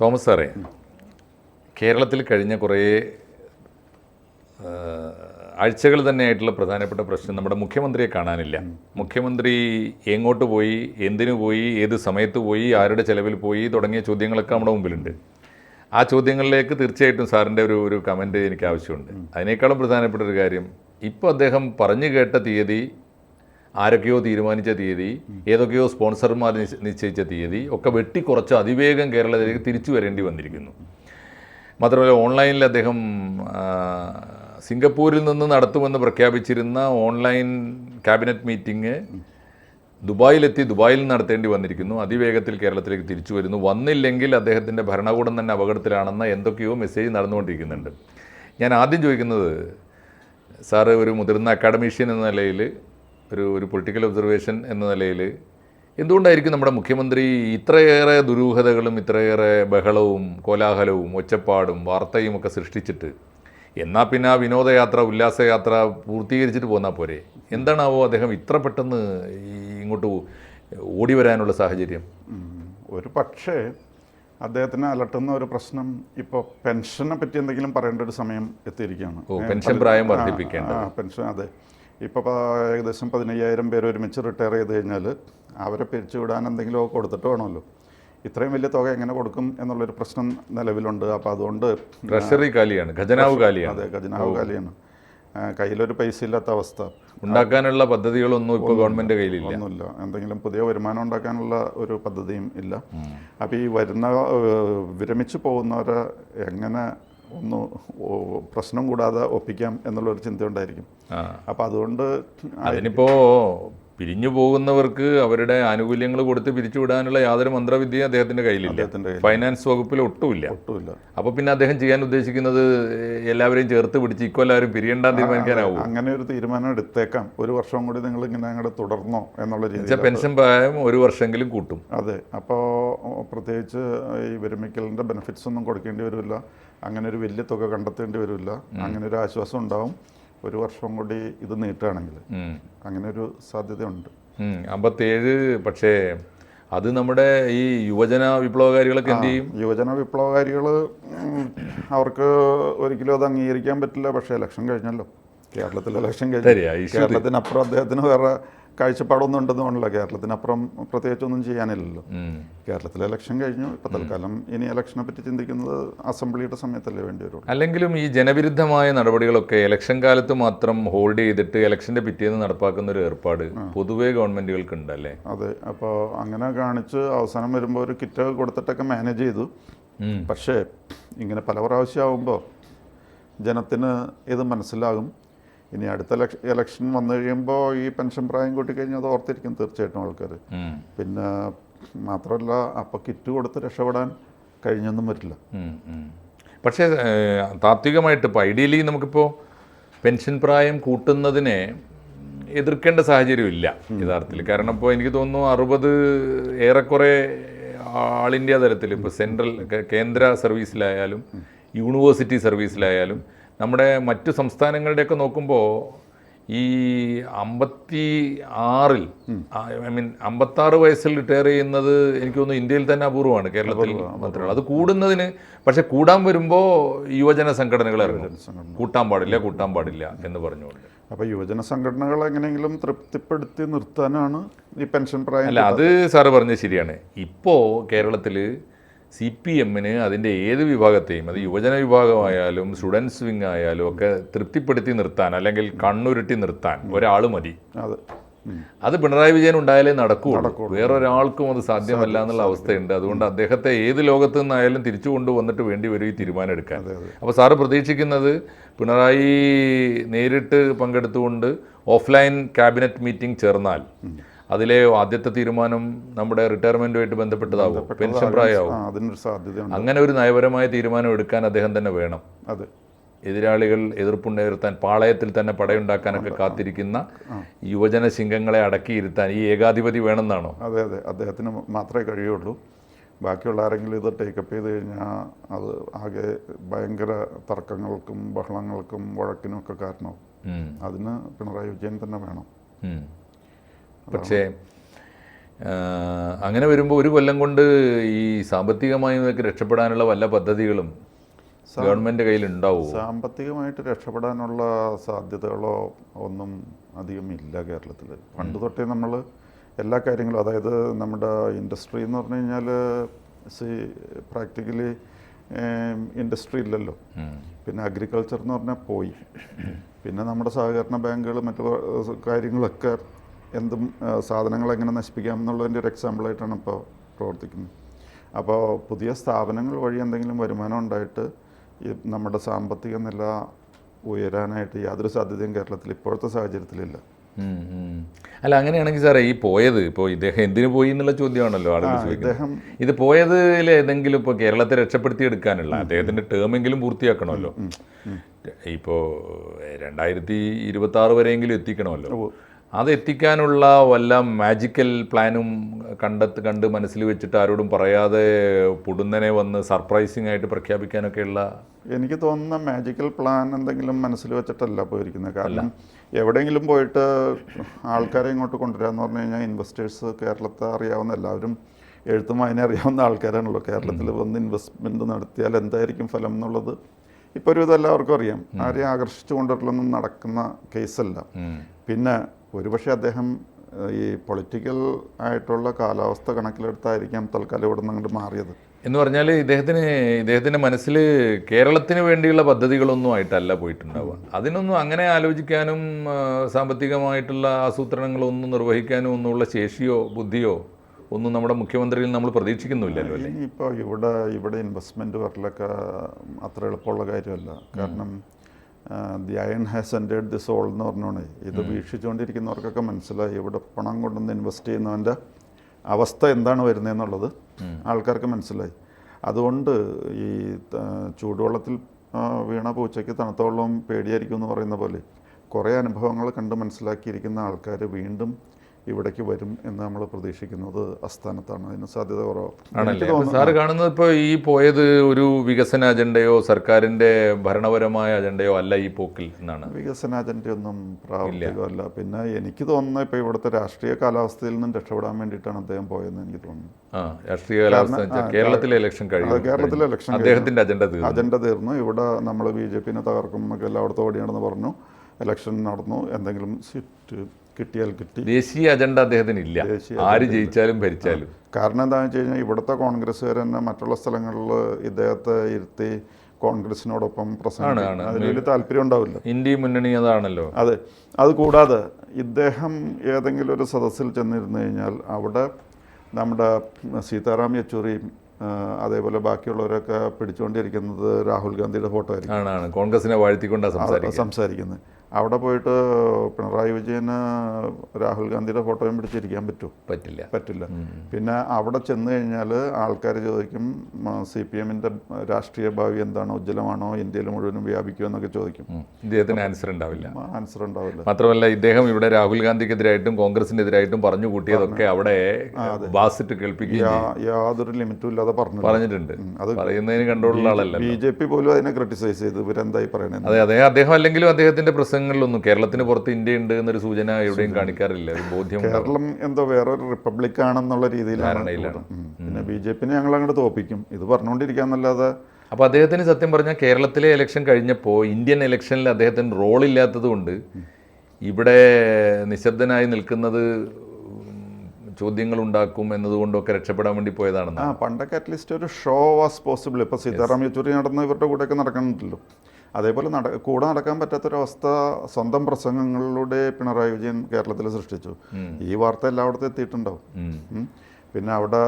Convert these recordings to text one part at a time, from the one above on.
Thomas സാറേ കേരളത്തിൽ കഴിഞ്ഞ കുറേ ആഴ്ചകൾ തന്നെയായിട്ടുള്ള പ്രധാനപ്പെട്ട പ്രശ്നം നമ്മുടെ മുഖ്യമന്ത്രിയെ കാണാനില്ല. മുഖ്യമന്ത്രി എങ്ങോട്ട് പോയി എന്തിനു പോയി ഏത് സമയത്ത് പോയി ആരുടെ ചെലവിൽ പോയി തുടങ്ങിയ ചോദ്യങ്ങളൊക്കെ നമ്മുടെ മുമ്പിലുണ്ട്. ആ ചോദ്യങ്ങളിലേക്ക് തീർച്ചയായിട്ടും സാറിന്റെ ഒരു ഒരു കമന്റ് എനിക്ക് ആവശ്യമുണ്ട്. അതിനേക്കാളും പ്രധാനപ്പെട്ട ഒരു കാര്യം ഇപ്പോൾ അദ്ദേഹം പറഞ്ഞു കേട്ട തീയതി ആരൊക്കെയോ തീരുമാനിച്ച തീയതി ഏതൊക്കെയോ സ്പോൺസർമാർ നിശ്ചയിച്ച തീയതി ഒക്കെ വെട്ടിക്കുറച്ച് അതിവേഗം കേരളത്തിലേക്ക് തിരിച്ചു വരേണ്ടി വന്നിരിക്കുന്നു. മാത്രമല്ല ഓൺലൈനിൽ അദ്ദേഹം സിംഗപ്പൂരിൽ നിന്ന് നടത്തുമെന്ന് പ്രഖ്യാപിച്ചിരുന്ന ഓൺലൈൻ ക്യാബിനറ്റ് മീറ്റിംഗ് ദുബായിലെത്തി ദുബായിൽ നടത്തേണ്ടി വന്നിരിക്കുന്നു. അതിവേഗത്തിൽ കേരളത്തിലേക്ക് തിരിച്ചു വരുന്നു. വന്നില്ലെങ്കിൽ അദ്ദേഹത്തിന്റെ ഭരണകൂടം തന്നെ അപകടത്തിലാണെന്ന എന്തൊക്കെയോ മെസ്സേജ് നടന്നുകൊണ്ടിരിക്കുന്നുണ്ട്. ഞാൻ ആദ്യം ചോദിക്കുന്നത് സാറ് ഒരു മുതിർന്ന അക്കാഡമീഷ്യൻ എന്ന നിലയിൽ ഒരു ഒരു പൊളിറ്റിക്കൽ ഒബ്സർവേഷൻ എന്ന നിലയിൽ എന്തുകൊണ്ടായിരിക്കും നമ്മുടെ മുഖ്യമന്ത്രി ഇത്രയേറെ ദുരൂഹതകളും ഇത്രയേറെ ബഹളവും കോലാഹലവും ഒച്ചപ്പാടും വാർത്തയും ഒക്കെ സൃഷ്ടിച്ചിട്ട് എന്നാൽ പിന്നെ ആ വിനോദയാത്ര ഉല്ലാസയാത്ര പൂർത്തീകരിച്ചിട്ട് പോന്നാൽ പോരെ? എന്താണാവോ അദ്ദേഹം ഇത്ര പെട്ടെന്ന് ഇങ്ങോട്ട് ഓടി വരാനുള്ള സാഹചര്യം. ഒരു പക്ഷേ അദ്ദേഹത്തിന് അലട്ടുന്ന ഒരു പ്രശ്നം ഇപ്പോൾ പെൻഷനെ പറ്റി എന്തെങ്കിലും പറയേണ്ട ഒരു സമയം എത്തിയിരിക്കുകയാണ്. പെൻഷൻ പ്രായം വർദ്ധിപ്പിക്കേണ്ട പെൻഷൻ അതെ. ഇപ്പോൾ ഏകദേശം പതിനയ്യായിരം പേര് ഒരുമിച്ച് റിട്ടയർ ചെയ്ത് കഴിഞ്ഞാൽ അവരെ പിരിച്ചുവിടാൻ എന്തെങ്കിലും ഒക്കെ കൊടുത്തിട്ട് വേണമല്ലോ. ഇത്രയും വലിയ തുക എങ്ങനെ കൊടുക്കും എന്നുള്ളൊരു പ്രശ്നം നിലവിലുണ്ട്. അപ്പോൾ അതുകൊണ്ട് ട്രഷറി കാലിയാണ് ഖജനാവ് കാലിയാണ്. അതെ ഖജനാവ് കാലിയാണ്. കയ്യിലൊരു പൈസ ഇല്ലാത്ത അവസ്ഥ. ഉണ്ടാക്കാനുള്ള പദ്ധതികളൊന്നും ഇപ്പോൾ ഗവൺമെന്റ് കയ്യിലില്ല. ഒന്നുമില്ല. എന്തെങ്കിലും പുതിയ വരുമാനം ഉണ്ടാക്കാനുള്ള ഒരു പദ്ധതിയും ഇല്ല. അപ്പോൾ ഈ വരുന്ന വിരമിച്ചു പോകുന്നവരെ എങ്ങനെ ഒന്ന് പ്രശ്നം കൂടാതെ ഒപ്പിക്കാം എന്നുള്ളൊരു ചിന്തയുണ്ടായിരിക്കും. അപ്പം അപ്പോൾ അതുകൊണ്ട് അതിനിപ്പോൾ പിരിഞ്ഞു പോകുന്നവർക്ക് അവരുടെ ആനുകൂല്യങ്ങൾ കൊടുത്ത് പിരിച്ചുവിടാനുള്ള യാതൊരു മന്ത്രവിദ്യയും അദ്ദേഹത്തിന്റെ കയ്യിലില്ല. ഫൈനാൻസ് വകുപ്പിൽ ഒട്ടുമില്ല. ഒട്ടുമില്ല. അപ്പൊ പിന്നെ അദ്ദേഹം ചെയ്യാൻ ഉദ്ദേശിക്കുന്നത് എല്ലാവരെയും ചേർത്ത് പിടിച്ച് ഇക്കോ എല്ലാവരും പിരിയണ്ടാന്ന് തീരുമാനിക്കാനാവും? അങ്ങനെ ഒരു തീരുമാനം എടുത്തേക്കാം. ഒരു വർഷം കൂടി നിങ്ങൾ ഇങ്ങനെ അങ്ങോട്ട് തുടർന്നോ എന്നുള്ള രീതിയിൽ വെച്ചാൽ പെൻഷൻ പ്രായം ഒരു വർഷമെങ്കിലും കൂട്ടും. അതെ. അപ്പോൾ പ്രത്യേകിച്ച് ഈ വിരമിക്കലിന്റെ ബെനിഫിറ്റ്സ് ഒന്നും കൊടുക്കേണ്ടി വരില്ല. അങ്ങനെ ഒരു വലിയ തുക കണ്ടെത്തേണ്ടി വരില്ല. അങ്ങനെ ഒരു ആശ്വാസം ഉണ്ടാവും. ഒരു വർഷം കൂടി ഇത് നീട്ടുകയാണെങ്കിൽ. അങ്ങനെ ഒരു സാധ്യതയുണ്ട്. അമ്പത്തിയേഴ് അമ്പത്തേഴ് പക്ഷേ അത് നമ്മുടെ ഈ യുവജന വിപ്ലവകാരികളൊക്കെ എന്ത് ചെയ്യും? യുവജന വിപ്ലവകാരികൾ അവർക്ക് ഒരിക്കലും അത് അംഗീകരിക്കാൻ പറ്റില്ല. പക്ഷേ ഇലക്ഷൻ കഴിഞ്ഞല്ലോ. കേരളത്തിൽ ഇലക്ഷൻ കഴിഞ്ഞു. കേരളത്തിനപ്പുറം അദ്ദേഹത്തിന് വേറെ കാഴ്ചപ്പാടൊന്നും ഉണ്ടെന്ന് വേണമല്ലോ കേരളത്തിനപ്പുറം പ്രത്യേകിച്ചൊന്നും ചെയ്യാനില്ലല്ലോ. കേരളത്തിലെ ഇലക്ഷൻ കഴിഞ്ഞു. ഇപ്പം തൽക്കാലം ഇനി ഇലക്ഷനെ പറ്റി ചിന്തിക്കുന്നത് അസംബ്ലിയുടെ സമയത്തല്ലേ വേണ്ടി വരുള്ളൂ. അല്ലെങ്കിലും ഈ ജനവിരുദ്ധമായ നടപടികളൊക്കെ ഇലക്ഷൻ കാലത്ത് മാത്രം ഹോൾഡ് ചെയ്തിട്ട് ഇലക്ഷന്റെ പിറ്റേന്ന് നടപ്പാക്കുന്ന ഒരു ഏർപ്പാട് പൊതുവേ ഗവൺമെന്റുകൾക്ക് ഉണ്ടല്ലേ അതെ. അപ്പോൾ അങ്ങനെ കാണിച്ച് അവസാനം വരുമ്പോൾ ഒരു കിറ്റ് കൊടുത്തിട്ടൊക്കെ മാനേജ് ചെയ്തു. പക്ഷേ ഇങ്ങനെ പല പ്രാവശ്യമാകുമ്പോൾ ജനത്തിന് ഇത് മനസ്സിലാകും. ഇനി അടുത്ത ഇലക്ഷ- ഇലക്ഷൻ വന്നു കഴിയുമ്പോൾ ഈ പെൻഷൻ പ്രായം കൂട്ടിക്കഴിഞ്ഞാൽ അത് ഓർത്തിരിക്കും തീർച്ചയായിട്ടും ആൾക്കാർ പിന്നെ മാത്രമല്ല അപ്പോൾ കിറ്റ് കൊടുത്ത് രക്ഷപ്പെടാൻ കഴിഞ്ഞൊന്നും വരില്ല. പക്ഷേ താത്വികമായിട്ട് ഇപ്പോൾ ഐഡിയലി നമുക്കിപ്പോൾ പെൻഷൻ പ്രായം കൂട്ടുന്നതിനെ എതിർക്കേണ്ട സാഹചര്യം ഇല്ല യഥാർത്ഥത്തിൽ. കാരണം ഇപ്പോൾ എനിക്ക് തോന്നുന്നു അറുപത് ഏറെക്കുറെ ആൾ ഇന്ത്യ തലത്തിൽ ഇപ്പോൾ സെൻട്രൽ കേന്ദ്ര സർവീസിലായാലും യൂണിവേഴ്സിറ്റി സർവീസിലായാലും നമ്മുടെ മറ്റ് സംസ്ഥാനങ്ങളുടെയൊക്കെ നോക്കുമ്പോൾ ഈ അമ്പത്തി ആറിൽ ഐ മീൻ അമ്പത്താറ് വയസ്സിൽ റിട്ടയർ ചെയ്യുന്നത് എനിക്ക് തോന്നുന്നു ഇന്ത്യയിൽ തന്നെ അപൂർവമാണ് കേരളത്തിൽ മാത്രമല്ല. അത് കൂടുന്നതിന് പക്ഷെ കൂടാൻ വരുമ്പോൾ യുവജന സംഘടനകൾ ഇറങ്ങും. കൂട്ടാൻ പാടില്ല കൂട്ടാൻ പാടില്ല എന്ന് പറഞ്ഞുകൊണ്ട്. അപ്പോൾ യുവജന സംഘടനകൾ എങ്ങനെയെങ്കിലും തൃപ്തിപ്പെടുത്തി നിർത്താനാണ് ഈ പെൻഷൻ പ്രായം അല്ല അത് സാറ് പറഞ്ഞത് ശരിയാണ്. ഇപ്പോൾ കേരളത്തിൽ സി പി എമ്മിന് അതിന്റെ ഏത് വിഭാഗത്തെയും അത് യുവജന വിഭാഗമായാലും സ്റ്റുഡൻസ് വിങ് ആയാലും ഒക്കെ തൃപ്തിപ്പെടുത്തി നിർത്താൻ അല്ലെങ്കിൽ കണ്ണുരുട്ടി നിർത്താൻ ഒരാൾ മതി. അതെ. അത് പിണറായി വിജയൻ ഉണ്ടായാലേ നടക്കൂ വേറൊരാൾക്കും അത് സാധ്യമല്ല എന്നുള്ള അവസ്ഥയുണ്ട്. അതുകൊണ്ട് അദ്ദേഹത്തെ ഏത് ലോകത്ത് നിന്നായാലും തിരിച്ചു കൊണ്ടുവന്നിട്ട് വേണ്ടി വരും ഈ തീരുമാനം എടുക്കാൻ. അപ്പോൾ സാറ് പ്രതീക്ഷിക്കുന്നത് പിണറായി നേരിട്ട് പങ്കെടുത്തുകൊണ്ട് ഓഫ്ലൈൻ ക്യാബിനറ്റ് മീറ്റിംഗ് ചേർന്നാൽ അതിലെ ആദ്യത്തെ തീരുമാനം നമ്മുടെ റിട്ടയർമെന്റുമായിട്ട് ബന്ധപ്പെട്ടതാവും. പെൻഷൻ പ്രായമാവും. അതിനൊരു അങ്ങനെ ഒരു നയപരമായ തീരുമാനം എടുക്കാൻ അദ്ദേഹം തന്നെ വേണം. അതെ. എതിരാളികൾ എതിർപ്പുണ്ടായിരുത്താൻ പാളയത്തിൽ തന്നെ പടയുണ്ടാക്കാനൊക്കെ കാത്തിരിക്കുന്ന യുവജന ശിംഗങ്ങളെ അടക്കിയിരുത്താൻ ഈ ഏകാധിപതി വേണമെന്നാണോ? അതെ അതെ. അദ്ദേഹത്തിന് മാത്രമേ കഴിയുള്ളൂ. ബാക്കിയുള്ള ആരെങ്കിലും ഇത് ടേക്കപ്പ് ചെയ്ത് കഴിഞ്ഞാൽ അത് ആകെ ഭയങ്കര തർക്കങ്ങൾക്കും ബഹളങ്ങൾക്കും വഴക്കിനും ഒക്കെ കാരണമാവും. അതിന് പിണറായി വിജയൻ തന്നെ വേണം. പക്ഷേ അങ്ങനെ വരുമ്പോൾ ഒരു കൊല്ലം കൊണ്ട് ഈ സാമ്പത്തികമായി നിങ്ങൾക്ക് രക്ഷപ്പെടാനുള്ള വല്ല പദ്ധതികളും ഗവൺമെന്റ് കയ്യിൽ ഉണ്ടാവും? സാമ്പത്തികമായിട്ട് രക്ഷപ്പെടാനുള്ള സാധ്യതകളോ ഒന്നും അധികം ഇല്ല കേരളത്തിൽ പണ്ട് തൊട്ടേ നമ്മൾ എല്ലാ കാര്യങ്ങളും അതായത് നമ്മുടെ ഇൻഡസ്ട്രി എന്ന് പറഞ്ഞു കഴിഞ്ഞാൽ സി പ്രാക്ടിക്കലി ഇൻഡസ്ട്രി ഇല്ലല്ലോ. പിന്നെ അഗ്രികൾച്ചർ എന്ന് പറഞ്ഞാൽ പോയി. പിന്നെ നമ്മുടെ സഹകരണ ബാങ്കുകൾ മറ്റു കാര്യങ്ങളൊക്കെ എന്തും സാധനങ്ങൾ എങ്ങനെ നശിപ്പിക്കാം എന്നുള്ളതിന്റെ ഒരു എക്സാമ്പിളായിട്ടാണ് ഇപ്പോൾ പ്രവർത്തിക്കുന്നത്. അപ്പോൾ പുതിയ സ്ഥാപനങ്ങൾ വഴി എന്തെങ്കിലും വരുമാനം ഉണ്ടായിട്ട് നമ്മുടെ സാമ്പത്തിക നില ഉയരാനായിട്ട് യാതൊരു സാധ്യതയും കേരളത്തിൽ ഇപ്പോഴത്തെ സാഹചര്യത്തിലില്ല. അല്ല അങ്ങനെയാണെങ്കിൽ സാറേ ഈ പോയത് ഇപ്പോൾ ഇദ്ദേഹം എന്തിനു പോയി എന്നുള്ള ചോദ്യമാണല്ലോ ആളുകൾ ചോദിക്കുന്നത്. ഇദ്ദേഹം ഇത് പോയതിൽ ഏതെങ്കിലും ഇപ്പോൾ കേരളത്തെ രക്ഷപ്പെടുത്തി എടുക്കാനുള്ള അദ്ദേഹത്തിന്റെ ടേമെങ്കിലും പൂർത്തിയാക്കണമല്ലോ. ഇപ്പോൾ രണ്ടായിരത്തി ഇരുപത്തി ആറ് വരെയെങ്കിലും എത്തിക്കണമല്ലോ. അത് എത്തിക്കാനുള്ള വല്ല മാജിക്കൽ പ്ലാനും കണ്ടെത്ത് കണ്ട് മനസ്സിൽ വെച്ചിട്ട് ആരോടും പറയാതെ പൊടുന്നനെ വന്ന് സർപ്രൈസിംഗ് ആയിട്ട് പ്രഖ്യാപിക്കാനൊക്കെയുള്ള എനിക്ക് തോന്നുന്ന മാജിക്കൽ പ്ലാൻ എന്തെങ്കിലും മനസ്സിൽ വെച്ചിട്ടല്ല പോയിരിക്കുന്നത്. കാരണം എവിടെയെങ്കിലും പോയിട്ട് ആൾക്കാരെ ഇങ്ങോട്ട് കൊണ്ടുവരാന്ന് പറഞ്ഞു കഴിഞ്ഞാൽ ഇൻവെസ്റ്റേഴ്സ് കേരളത്തെ അറിയാവുന്ന എല്ലാവരും എഴുത്തും വായന അറിയാവുന്ന ആൾക്കാരാണല്ലോ. കേരളത്തിൽ വന്ന് ഇൻവെസ്റ്റ്മെന്റ് നടത്തിയാൽ എന്തായിരിക്കും ഫലം എന്നുള്ളത് ഇപ്പോൾ ഒരു ഇത് എല്ലാവർക്കും അറിയാം ആരെയും ആകർഷിച്ചു കൊണ്ടുവരലൊന്നും നടക്കുന്ന കേസല്ല പിന്നെ ഒരുപക്ഷെ അദ്ദേഹം ഈ പൊളിറ്റിക്കൽ ആയിട്ടുള്ള കാലാവസ്ഥ കണക്കിലെടുത്തായിരിക്കാം തൽക്കാലം ഇവിടെ നിന്ന് അങ്ങോട്ട് മാറിയത്. എന്ന് പറഞ്ഞാൽ ഇദ്ദേഹത്തിന് ഇദ്ദേഹത്തിന്റെ മനസ്സിൽ കേരളത്തിന് വേണ്ടിയുള്ള പദ്ധതികളൊന്നും ആയിട്ടല്ല പോയിട്ടുണ്ടാവുക. അതിനൊന്നും അങ്ങനെ ആലോചിക്കാനും സാമ്പത്തികമായിട്ടുള്ള ആസൂത്രണങ്ങളൊന്നും നിർവഹിക്കാനും ഒന്നുമുള്ള ശേഷിയോ ബുദ്ധിയോ ഒന്നും നമ്മുടെ മുഖ്യമന്ത്രിയിൽ നമ്മൾ പ്രതീക്ഷിക്കുന്നില്ലല്ലോ അല്ലേ? ഇപ്പോൾ ഇവിടെ ഇവിടെ ഇൻവെസ്റ്റ്മെന്റ് വരലൊക്കെ അത്ര എളുപ്പമുള്ള കാര്യമല്ല. കാരണം the iron has ended the soul എന്ന് പറഞ്ഞോണേ. ഇത് വീക്ഷിച്ചുകൊണ്ടിരിക്കുന്നവർക്കൊക്കെ മനസ്സിലായി. ഇവിടെ പണം കൊണ്ടുവന്ന് ഇൻവെസ്റ്റ് ചെയ്യുന്നവന്റെ അവസ്ഥ എന്താണ് വരുന്നതെന്നുള്ളത് ആൾക്കാർക്ക് മനസ്സിലായി. അതുകൊണ്ട് ഈ ചൂടുവെള്ളത്തിൽ വീണ പൂച്ചയ്ക്ക് തണുത്ത വെള്ളം പേടിയായിരിക്കും എന്ന് പറയുന്ന പോലെ കുറേ അനുഭവങ്ങൾ കണ്ട് മനസ്സിലാക്കിയിരിക്കുന്ന ആൾക്കാർ വീണ്ടും ഇവിടേക്ക് വരും എന്ന് നമ്മൾ പ്രതീക്ഷിക്കുന്നത് അസ്ഥാനത്താണ് അതിന് സാധ്യത കുറവ്. സാർ സാറ് കാണുന്നത് ഇപ്പോൾ ഈ പോയത് ഒരു വികസന അജണ്ടയോ സർക്കാരിന്റെ ഭരണപരമായ അജണ്ടയോ അല്ല ഈ പോക്കിൽ എന്നാണ് വികസന അജണ്ടയൊന്നും പ്രാവർത്തികമല്ല. പിന്നെ എനിക്ക് തോന്നുന്നത് ഇപ്പോൾ ഇവിടുത്തെ രാഷ്ട്രീയ കാലാവസ്ഥയിൽ നിന്നും രക്ഷപ്പെടാൻ വേണ്ടിയിട്ടാണ് അദ്ദേഹം പോയതെന്ന് എനിക്ക് തോന്നുന്നു. രാഷ്ട്രീയ കാലാവസ്ഥ കേരളത്തിലെ ഇലക്ഷൻ കഴിഞ്ഞു കേരളത്തിലെ ഇലക്ഷൻ അദ്ദേഹത്തിന്റെ അജണ്ട തീർന്നു. അജണ്ട തീർന്നു. ഇവിടെ നമ്മൾ ബി ജെ പിന്നെ തകർക്കും എന്നൊക്കെ എല്ലായിടത്തും ഓടിയാണെന്ന് പറഞ്ഞു. ഇലക്ഷൻ നടന്നു. എന്തെങ്കിലും സീറ്റ് കിട്ടിയാൽ കിട്ടി. ദേശീയ അജണ്ട അദ്ദേഹത്തിന് ഇല്ല. ആര് ജയിച്ചാലും ഭരിച്ചാലും. കാരണം എന്താണെന്ന് വെച്ച് കഴിഞ്ഞാൽ ഇവിടുത്തെ കോൺഗ്രസ്സുകാർ തന്നെ മറ്റുള്ള സ്ഥലങ്ങളിൽ ഇദ്ദേഹത്തെ ഇരുത്തി കോൺഗ്രസിനോടൊപ്പം പ്രസംഗിക്കും അതിൽ വലിയ താല്പര്യം ഉണ്ടാവില്ല. ഇന്ത്യ മുന്നണി അതാണല്ലോ. അതെ. അത് കൂടാതെ ഇദ്ദേഹം ഏതെങ്കിലും ഒരു സദസ്സിൽ ചെന്നിരുന്നു കഴിഞ്ഞാൽ അവിടെ നമ്മുടെ സീതാറാം യെച്ചൂരിയും അതേപോലെ ബാക്കിയുള്ളവരൊക്കെ പിടിച്ചുകൊണ്ടിരിക്കുന്നത് രാഹുൽ ഗാന്ധിയുടെ ഫോട്ടോ ആയിരിക്കും. കോൺഗ്രസിനെ വാഴ്ത്തിക്കൊണ്ടാണ് സംസാരിക്കുന്നത്. അവിടെ പോയിട്ട് പിണറായി വിജയന് രാഹുൽ ഗാന്ധിയുടെ ഫോട്ടോയും പിടിച്ചിരിക്കാൻ പറ്റുമോ? പറ്റില്ല. പറ്റില്ല. പിന്നെ അവിടെ ചെന്ന് കഴിഞ്ഞാൽ ആൾക്കാർ ചോദിക്കും സി പി എമ്മിന്റെ രാഷ്ട്രീയ ഭാവി എന്താണ്? ഉജ്ജ്വലമാണോ? ഇന്ത്യയിൽ മുഴുവനും വ്യാപിക്കുമോ? എന്നൊക്കെ ചോദിക്കും. ഇദ്ദേഹത്തിന് ആൻസർ ഉണ്ടാവില്ല. ആൻസർ ഉണ്ടാവില്ല. മാത്രമല്ല ഇദ്ദേഹം ഇവിടെ രാഹുൽ ഗാന്ധിക്കെതിരായിട്ടും കോൺഗ്രസിനെതിരായിട്ടും പറഞ്ഞു കൂട്ടിയതൊക്കെ അവിടെ കേൾപ്പിക്കുകയും യാതൊരു ലിമിറ്റും ഇല്ലാതെ പറഞ്ഞു പറഞ്ഞിട്ടുണ്ട്. അത് പറയുന്നതിന് കണ്ടുള്ള ആളല്ല ബി ജെ പി പോലും അതിനെ ക്രിട്ടിസൈസ് ചെയ്ത് ഇവരെന്തായി പറയണത് അതെ അതെ അദ്ദേഹം അല്ലെങ്കിലും അദ്ദേഹത്തിന്റെ പ്രസംഗങ്ങളിലൊന്നും കേരളത്തിന് പുറത്ത് ഇന്ത്യ ഉണ്ട് എന്നൊരു സൂചന എവിടെയും കാണിക്കാറില്ല. ഒരു ബോധ്യം കേരളം എന്തോ വേറൊരു റിപ്പബ്ലിക് ആണെന്നുള്ള രീതിയിലാണ്. പിന്നെ ബി ജെ പിന്നെ ഞങ്ങൾ അങ്ങോട്ട് തോപ്പിക്കും. ഇത് പറഞ്ഞുകൊണ്ടിരിക്കാന്നല്ലാതെ അപ്പോൾ അദ്ദേഹത്തിന് സത്യം പറഞ്ഞാൽ കേരളത്തിലെ ഇലക്ഷൻ കഴിഞ്ഞപ്പോൾ ഇന്ത്യൻ ഇലക്ഷനിൽ അദ്ദേഹത്തിന് റോളില്ലാത്തത് കൊണ്ട് ഇവിടെ നിശബ്ദനായി നിൽക്കുന്നത് ചോദ്യങ്ങൾ ഉണ്ടാക്കും എന്നതുകൊണ്ടൊക്കെ രക്ഷപ്പെടാൻ വേണ്ടി പോയതാണ് ആ പണ്ടൊക്കെ അറ്റ്ലീസ്റ്റ് ഒരു ഷോ വാസ് പോസിബിൾ ഇപ്പോൾ സീതാറാം യെച്ചൂരി നടന്ന ഇവരുടെ കൂടെയൊക്കെ നടക്കണമല്ലോ അതേപോലെ നട കൂടെ നടക്കാൻ പറ്റാത്തൊരവസ്ഥ സ്വന്തം പ്രസംഗങ്ങളിലൂടെ പിണറായി വിജയൻ കേരളത്തിൽ സൃഷ്ടിച്ചു. ഈ വാർത്ത എല്ലായിടത്തും എത്തിയിട്ടുണ്ടാവും. പിന്നെ അവിടെ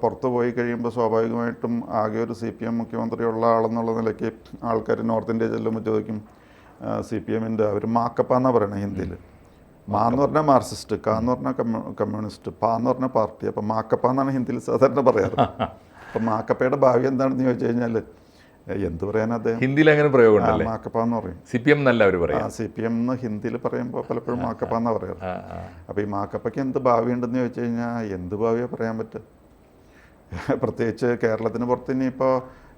പുറത്തു പോയി കഴിയുമ്പോൾ സ്വാഭാവികമായിട്ടും ആകെ ഒരു സി പി എം മുഖ്യമന്ത്രിയുള്ള ആളെന്നുള്ള നിലയ്ക്ക് ആൾക്കാർ നോർത്ത് ഇന്ത്യ ചെല്ലുമ്പോൾ ചോദിക്കും സി പി എമ്മിന്റെ അവർ മാക്കപ്പ എന്നാണ് പറയണത് ഹിന്ദിയിൽ മാ എന്ന് പറഞ്ഞാൽ മാർക്സിസ്റ്റ് കാ എന്ന് പറഞ്ഞാൽ കമ്മ്യൂ കമ്മ്യൂണിസ്റ്റ് പാ എന്ന് പറഞ്ഞ പാർട്ടി. അപ്പം മാക്കപ്പ എന്നാണ് ഹിന്ദിയിൽ സാധാരണ പറയാറ്. അപ്പം മാക്കപ്പയുടെ ഭാവി എന്താണെന്ന് ചോദിച്ചു കഴിഞ്ഞാൽ എന്ത് പറയാൻ അദ്ദേഹം? ഹിന്ദിയിൽ അങ്ങനെ പ്രയോഗം മാക്കപ്പ എന്ന് പറയും. സി പി എം എന്നല്ല അവർ പറയാം. സി പി എം എന്ന് ഹിന്ദിയിൽ പറയുമ്പോൾ പലപ്പോഴും മാക്കപ്പ എന്നാ പറയാറ്. അപ്പോൾ ഈ മാക്കപ്പയ്ക്ക് എന്ത് ഭാവിയുണ്ടെന്ന് ചോദിച്ചു കഴിഞ്ഞാൽ എന്ത് ഭാവിയാണ് പറയാൻ പറ്റുക? പ്രത്യേകിച്ച് കേരളത്തിന് പുറത്ത് ഇനിയിപ്പോൾ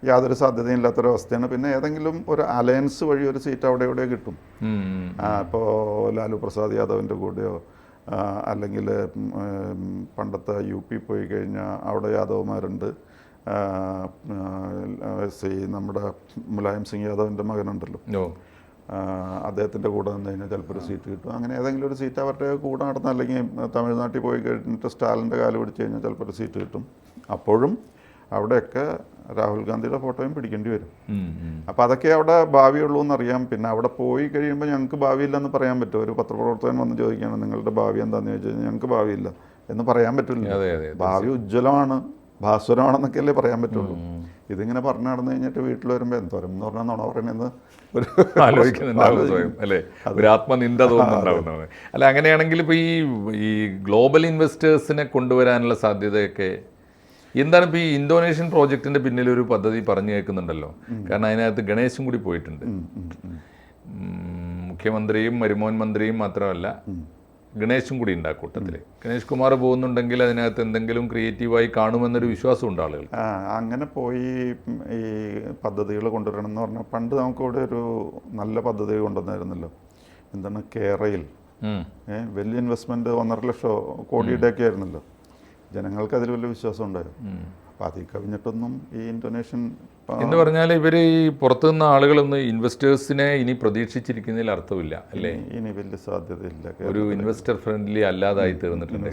യാതൊരു സാധ്യതയും ഇല്ലാത്തൊരവസ്ഥയാണ്. പിന്നെ ഏതെങ്കിലും ഒരു അലയൻസ് വഴി ഒരു സീറ്റ് അവിടെ എവിടെയോ കിട്ടും. ഇപ്പോൾ ലാലു പ്രസാദ് യാദവിന്റെ കൂടെയോ അല്ലെങ്കിൽ പണ്ടത്തെ യു പി പോയി കഴിഞ്ഞാൽ അവിടെ യാദവന്മാരുണ്ട്. സി നമ്മുടെ മുലായം സിംഗ് യാദവിന്റെ മകനുണ്ടല്ലോ. അദ്ദേഹത്തിന്റെ കൂടെ നിന്ന് കഴിഞ്ഞാൽ ചിലപ്പോൾ ഒരു സീറ്റ് കിട്ടും. അങ്ങനെ ഏതെങ്കിലും ഒരു സീറ്റ് അവരുടെ കൂടെ നടന്ന അല്ലെങ്കിൽ തമിഴ്നാട്ടിൽ പോയി കഴിഞ്ഞിട്ട് സ്റ്റാലിന്റെ കാൽ പിടിച്ച് കഴിഞ്ഞാൽ ചിലപ്പോൾ ഒരു സീറ്റ് കിട്ടും. അപ്പോഴും അവിടെയൊക്കെ രാഹുൽ ഗാന്ധിയുടെ ഫോട്ടോയും പിടിക്കേണ്ടി വരും. അപ്പോൾ അതൊക്കെ അവിടെ ഭാവിയുള്ളൂ എന്നറിയാം. പിന്നെ അവിടെ പോയി കഴിയുമ്പോൾ ഞങ്ങൾക്ക് ഭാവിയില്ലെന്ന് പറയാൻ പറ്റും. ഒരു പത്രപ്രവർത്തകൻ വന്ന് ചോദിക്കുകയാണ് നിങ്ങളുടെ ഭാവി എന്താണെന്ന് ചോദിച്ചു കഴിഞ്ഞാൽ ഞങ്ങൾക്ക് ഭാവിയില്ല എന്ന് പറയാൻ പറ്റില്ല. ഭാവി ഉജ്ജ്വലമാണ്. ഭാസ്വരമാണെന്നൊക്കെയല്ലേ പറയാൻ പറ്റുള്ളൂ. ഇതിങ്ങനെ പറഞ്ഞു നടന്നു കഴിഞ്ഞിട്ട് വീട്ടിൽ വരുമ്പോൾ എന്തോരം എന്ന് പറഞ്ഞാൽ നുണ പറയുന്നത് ഒരു ആലോചിക്കുന്നുണ്ടാവും അല്ലേ? ഒരു ആത്മനിന്ദ തോന്നുന്നുണ്ടാവുന്നതാണ്. അല്ല അങ്ങനെയാണെങ്കിൽ ഇപ്പോൾ ഈ ഈ ഗ്ലോബൽ ഇൻവെസ്റ്റേഴ്സിനെ കൊണ്ടുവരാനുള്ള സാധ്യതയൊക്കെ എന്താണ് ഇപ്പോൾ ഈ ഇന്തോനേഷ്യൻ പ്രോജക്റ്റിന്റെ പിന്നിൽ ഒരു പദ്ധതി പറഞ്ഞു കേൾക്കുന്നുണ്ടല്ലോ. കാരണം അതിനകത്ത് ഗണേശും കൂടി പോയിട്ടുണ്ട്. മുഖ്യമന്ത്രിയും മരുമോൻ മന്ത്രിയും മാത്രമല്ല. ഗണേശും കൂടി ഉണ്ട് ആ കൂട്ടത്തിൽ. ഗണേഷ് കുമാർ പോകുന്നുണ്ടെങ്കിൽ അതിനകത്ത് എന്തെങ്കിലും ക്രിയേറ്റീവായി കാണുമെന്നൊരു വിശ്വാസം ഉണ്ട് ആളുകൾ അങ്ങനെ പോയി ഈ പദ്ധതികൾ കൊണ്ടുവരണം എന്ന് പറഞ്ഞാൽ പണ്ട് നമുക്കിവിടെ ഒരു നല്ല പദ്ധതി കൊണ്ടുവന്നായിരുന്നല്ലോ. എന്താണ്? കേരയിൽ. വലിയ ഇൻവെസ്റ്റ്മെന്റ് ഒന്നര ലക്ഷം കോടിയുടെ ഒക്കെ ആയിരുന്നല്ലോ. ജനങ്ങൾക്ക് അതിൽ വലിയ വിശ്വാസം ഉണ്ടായിരുന്നു. അപ്പോൾ അതിൽ കവിഞ്ഞിട്ടൊന്നും ഈ ഇന്തോനേഷ്യൻ ആ, എന്ന് പറഞ്ഞാൽ ഇവർ ഈ പുറത്തുനിന്ന ആളുകളൊന്നും ഇൻവെസ്റ്റേഴ്സിനെ ഇനി പ്രതീക്ഷിച്ചിരിക്കുന്നതിൽ അർത്ഥമില്ല അല്ലേ? ഇനി വലിയ സാധ്യതയില്ല. ഒരു ഇൻവെസ്റ്റർ ഫ്രണ്ട്ലി അല്ലാതായി തീർന്നിട്ടുണ്ട്.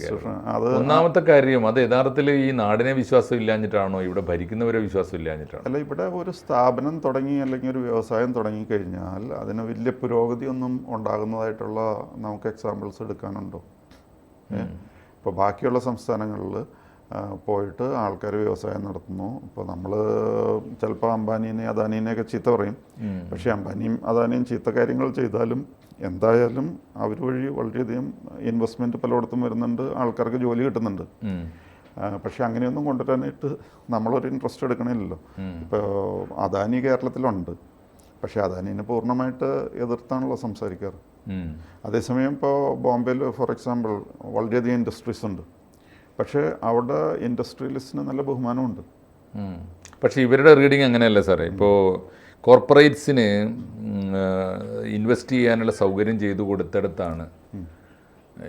അത് ഒന്നാമത്തെ കാര്യം അത് യഥാർത്ഥത്തിൽ ഈ നാടിനെ വിശ്വാസം ഇല്ലാഞ്ഞിട്ടാണോ ഇവിടെ ഭരിക്കുന്നവരെ വിശ്വാസം ഇല്ലാഞ്ഞിട്ടാണോ? അല്ല ഇവിടെ ഒരു സ്ഥാപനം തുടങ്ങി അല്ലെങ്കിൽ ഒരു വ്യവസായം തുടങ്ങി കഴിഞ്ഞാൽ അതിന് വലിയ പുരോഗതിയൊന്നും ഉണ്ടാകുന്നതായിട്ടുള്ള നമുക്ക് എക്സാമ്പിൾസ് എടുക്കാനുണ്ടോ? ഇപ്പോൾ ബാക്കിയുള്ള സംസ്ഥാനങ്ങളിൽ പോയിട്ട് ആൾക്കാർ വ്യവസായം നടത്തുന്നു. ഇപ്പോൾ നമ്മൾ ചിലപ്പോൾ അംബാനീനെ അദാനീനെയൊക്കെ ചീത്ത പറയും. പക്ഷേ അംബാനിയും അദാനിയും ചീത്ത കാര്യങ്ങൾ ചെയ്താലും എന്തായാലും അവർ വഴി വളരെയധികം ഇൻവെസ്റ്റ്മെന്റ് പലയിടത്തും വരുന്നുണ്ട്. ആൾക്കാർക്ക് ജോലി കിട്ടുന്നുണ്ട്. പക്ഷേ അങ്ങനെയൊന്നും കൊണ്ടുവരാനായിട്ട് നമ്മളൊരു ഇൻട്രസ്റ്റ് എടുക്കണില്ലല്ലോ. ഇപ്പോൾ അദാനി കേരളത്തിലുണ്ട്. പക്ഷേ അദാനിനെ പൂർണമായിട്ട് എതിർത്താണല്ലോ സംസാരിക്കാറ്. അതേസമയം ഇപ്പോൾ ബോംബെയിൽ ഫോർ എക്സാമ്പിൾ വളരെയധികം ഇൻഡസ്ട്രീസ് ഉണ്ട്. പക്ഷേ അവിടെ ഇൻഡസ്ട്രിയലിസ്റ്റിന് നല്ല ബഹുമാനമുണ്ട്. പക്ഷേ ഇവരുടെ റീഡിങ് അങ്ങനെയല്ല സാറേ. ഇപ്പോൾ കോർപ്പറേറ്റ്സിന് ഇൻവെസ്റ്റ് ചെയ്യാനുള്ള സൗകര്യം ചെയ്തു കൊടുത്തിടത്താണ്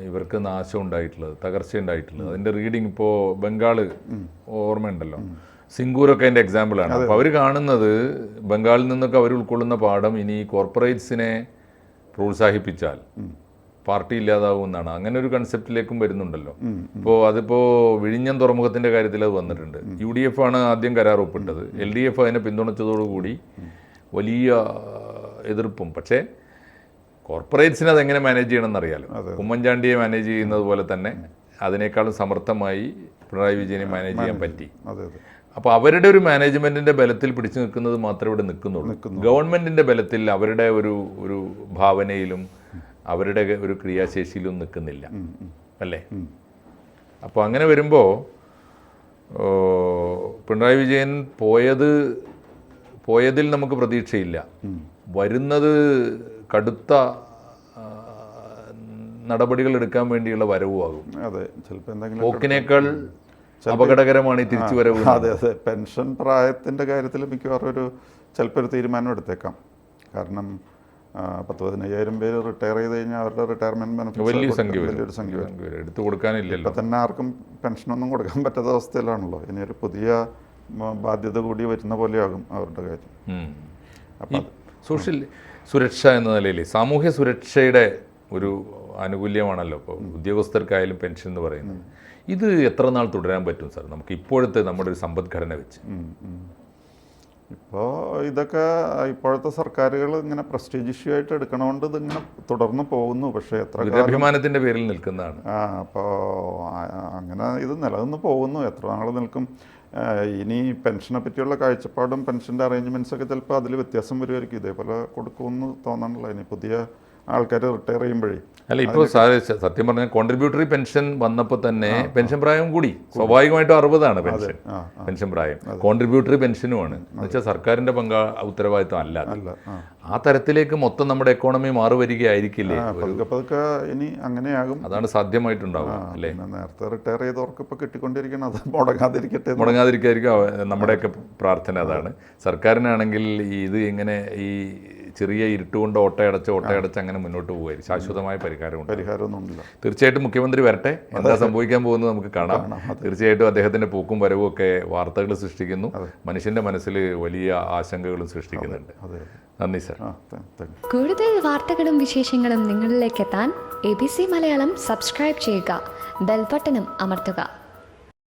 ഇവർക്ക് നാശം ഉണ്ടായിട്ടുള്ളത് തകർച്ച ഉണ്ടായിട്ടുള്ളത്. അതിന്റെ റീഡിങ് ഇപ്പോൾ ബംഗാൾ ഓർമ്മയുണ്ടല്ലോ. സിംഗൂരൊക്കെ അതിന്റെ എക്സാമ്പിളാണ് അപ്പോൾ അവർ കാണുന്നത് ബംഗാളിൽ നിന്നൊക്കെ അവർ ഉൾക്കൊള്ളുന്ന പാഠം ഇനി കോർപ്പറേറ്റ്സിനെ പ്രോത്സാഹിപ്പിച്ചാൽ. പാർട്ടി ഇല്ലാതാവുമെന്നാണ് അങ്ങനെ ഒരു കൺസെപ്റ്റിലേക്കും വരുന്നുണ്ടല്ലോ. ഇപ്പോൾ അതിപ്പോ വിഴിഞ്ഞം തുറമുഖത്തിന്റെ കാര്യത്തിൽ അത് വന്നിട്ടുണ്ട്. യു ഡി എഫ് ആണ് ആദ്യം കരാർ ഒപ്പിട്ടത്. എൽ ഡി എഫ് അതിനെ പിന്തുണച്ചതോടുകൂടി വലിയ എതിർപ്പും. പക്ഷേ കോർപ്പറേറ്റ്സിന് അതെങ്ങനെ മാനേജ് ചെയ്യണമെന്ന് അറിയാലോ ഉമ്മൻചാണ്ടിയെ മാനേജ് ചെയ്യുന്നത് പോലെ തന്നെ അതിനേക്കാളും സമർത്ഥമായി പിണറായി വിജയനെ മാനേജ് ചെയ്യാൻ പറ്റി. അപ്പോൾ അവരുടെ ഒരു മാനേജ്മെന്റിന്റെ ബലത്തിൽ പിടിച്ചു നിൽക്കുന്നത് മാത്രമേ ഇവിടെ നിൽക്കുന്നുള്ളൂ. ഗവൺമെന്റിന്റെ ബലത്തിൽ അവരുടെ ഒരു ഒരു ഭാവനയിലും അവരുടെ ഒരു ക്രിയാശേഷിയിലും നിൽക്കുന്നില്ല. അല്ലേ? അപ്പോൾ അങ്ങനെ വരുമ്പോൾ പിണറായി വിജയൻ പോയത് പോയതിൽ നമുക്ക് പ്രതീക്ഷയില്ല. വരുന്നത് കടുത്ത നടപടികൾ എടുക്കാൻ വേണ്ടിയുള്ള വരവുമാകും. അതെ ചിലപ്പോൾ എന്തെങ്കിലും പോക്കിനേക്കാൾ അപകടകരമാണ് ഈ തിരിച്ചു വരവ് അതെ അതെ. പെൻഷൻ പ്രായത്തിന്റെ കാര്യത്തിൽ മിക്കവാറും ഒരു ചിലപ്പോൾ ഒരു തീരുമാനം എടുത്തേക്കാം. കാരണം പത്ത് പതിനയ്യായിരം പേര് റിട്ടയർ ചെയ്ത് കഴിഞ്ഞാൽ അവരുടെ റിട്ടയർമെന്റ് വലിയ സംഖ്യ വലിയൊരു സംഖ്യ വരും. എടുത്തു കൊടുക്കാനില്ലല്ലോ. ഇപ്പം തന്നെ ആർക്കും പെൻഷനൊന്നും കൊടുക്കാൻ പറ്റാത്ത അവസ്ഥയിലാണല്ലോ. ഇനി ഒരു പുതിയ ബാധ്യത കൂടി വരുന്ന പോലെയാകും അവരുടെ കാര്യം. അപ്പം സോഷ്യൽ സുരക്ഷ എന്ന നിലയിൽ സാമൂഹ്യ സുരക്ഷയുടെ ഒരു ആനുകൂല്യമാണല്ലോ ഇപ്പോൾ ഉദ്യോഗസ്ഥർക്കായാലും പെൻഷൻ എന്ന് പറയുന്നത്. ഇത് എത്ര നാൾ തുടരാൻ പറ്റും സാർ? നമുക്ക് ഇപ്പോഴത്തെ നമ്മുടെ ഒരു സമ്പദ്ഘടന വെച്ച്. ഇപ്പോൾ ഇതൊക്കെ ഇപ്പോഴത്തെ സർക്കാരുകൾ ഇങ്ങനെ പ്രസ്റ്റീജ് ഇഷ്യൂ ആയിട്ട് എടുക്കണോണ്ട് ഇതിങ്ങനെ തുടർന്ന് പോകുന്നു. പക്ഷേ എത്ര അഭിമാനത്തിന്റെ പേരിൽ നിൽക്കുന്നതാണ്. ആ അപ്പോൾ അങ്ങനെ ഇത് നിലനിന്ന് പോകുന്നു. എത്ര നാൾ നിൽക്കും? ഇനി പെൻഷനെ പറ്റിയുള്ള കാഴ്ചപ്പാടും പെൻഷന്റെ അറേഞ്ച്മെന്റ്സൊക്കെ ചിലപ്പോൾ അതിൽ വ്യത്യാസം വരുമായിരിക്കും ഇതേപോലെ കൊടുക്കുമെന്ന് തോന്നണല്ലോ. ഇനി പുതിയ ആൾക്കാർ റിട്ടയർ ചെയ്യുമ്പോഴേ. അല്ല ഇപ്പോൾ സത്യം പറഞ്ഞാൽ കോൺട്രിബ്യൂട്ടറി പെൻഷൻ വന്നപ്പോൾ തന്നെ പെൻഷൻ പ്രായം കൂടി. സ്വാഭാവികമായിട്ടും അറുപതാണ് പെൻഷൻ പെൻഷൻ പ്രായം. കോൺട്രിബ്യൂട്ടറി പെൻഷനുമാണ് എന്നുവെച്ചാൽ സർക്കാരിന്റെ പങ്കാ ഉത്തരവാദിത്വം അല്ല ആ. തരത്തിലേക്ക് മൊത്തം നമ്മുടെ എക്കോണമി മാറി വരികയായിരിക്കില്ലേ ആ, പതുക്കെ ഇനി അങ്ങനെയാകും. അതാണ് സാധ്യമായിട്ടുണ്ടാവുക അല്ലേ? നേരത്തെ റിട്ടയർ ചെയ്തവർക്ക് ഇപ്പോൾ കിട്ടിക്കൊണ്ടിരിക്കണം അത് മുടങ്ങാതിരിക്കട്ടെ എന്ന്. മുടങ്ങാതിരിക്കായിരിക്കും നമ്മുടെയൊക്കെ പ്രാർത്ഥന അതാണ്. സർക്കാരിനാണെങ്കിൽ ഇത് ഇങ്ങനെ ഈ ചെറിയ ഇരുട്ടുകൊണ്ട് ഓട്ടയടച്ച് ഓട്ടയടച്ച് അങ്ങനെ മുന്നോട്ട് പോകുമായിരിക്കും ശാശ്വതമായ പരിഹാരമുണ്ട് പരിഹാരമൊന്നുമില്ല തീർച്ചയായിട്ടും മുഖ്യമന്ത്രി വരട്ടെ. എന്താ സംഭവിക്കാൻ പോകുന്നത് നമുക്ക് കാണാം. തീർച്ചയായിട്ടും അദ്ദേഹത്തിന്റെ പോക്കും വരവും ഒക്കെ വാർത്തകൾ സൃഷ്ടിക്കുന്നു. മനുഷ്യന്റെ മനസ്സിൽ വലിയ ആശങ്കകളും സൃഷ്ടിക്കുന്നുണ്ട്. നന്ദി സർ. കൂടുതൽ വാർത്തകളും വിശേഷങ്ങളും നിങ്ങളിലേക്ക് എത്താൻ A B C Malayalam subscribe ചെയ്യുക. ബെൽബട്ടനും അമർത്തുക.